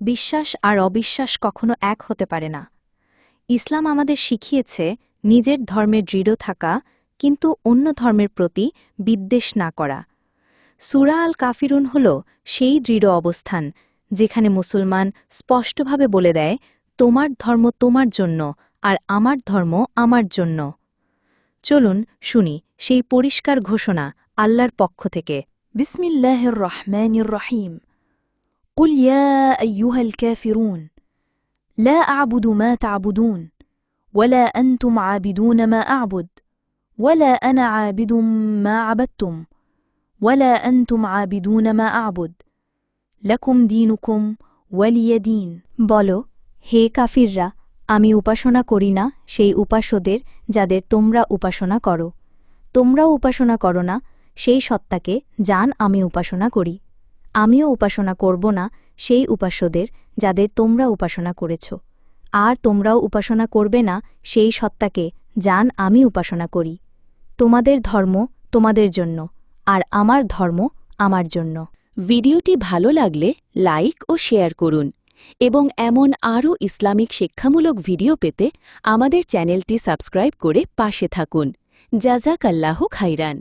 বিশ্বাস আর অবিশ্বাস কখনো এক হতে পারে না। ইসলাম আমাদের শিখিয়েছে নিজের ধর্মে দৃঢ় থাকা কিন্তু অন্য ধর্মের প্রতি বিদ্বেষ না করা। সুরা আল কাফিরুন হল সেই দৃঢ় অবস্থান যেখানে মুসলমান স্পষ্টভাবে বলে দেয়, তোমার ধর্ম তোমার জন্য আর আমার ধর্ম আমার জন্য। চলুন শুনি সেই পরিষ্কার ঘোষণা আল্লাহর পক্ষ থেকে। বিসমিল্লাহ রহম্যান রহিম। قل يا ايها الكافرون لا اعبد ما تعبدون ولا انتم عابدون ما اعبد ولا انا عابد ما عبدتم ولا انتم عابدون ما اعبد لكم دينكم ولي دين বলো হে কাফিররা আমি উপাসনা করি না সেই উপাস্যদের যাদের তোমরা উপাসনা করো তোমরাও উপাসনা করো না সেই সত্তাকে যান আমি উপাসনা করি আমিও উপাসনা করব না সেই উপাস্যদের যাদের তোমরা উপাসনা করেছ। আর তোমরাও উপাসনা করবে না সেই সত্তাকে যান আমি উপাসনা করি। তোমাদের ধর্ম তোমাদের জন্য, আর আমার ধর্ম আমার জন্য। ভিডিওটি ভালো লাগলে লাইক ও শেয়ার করুন এবং এমন আরও ইসলামিক শিক্ষামূলক ভিডিও পেতে আমাদের চ্যানেলটি সাবস্ক্রাইব করে পাশে থাকুন। জাজাক আল্লাহ খাইরান।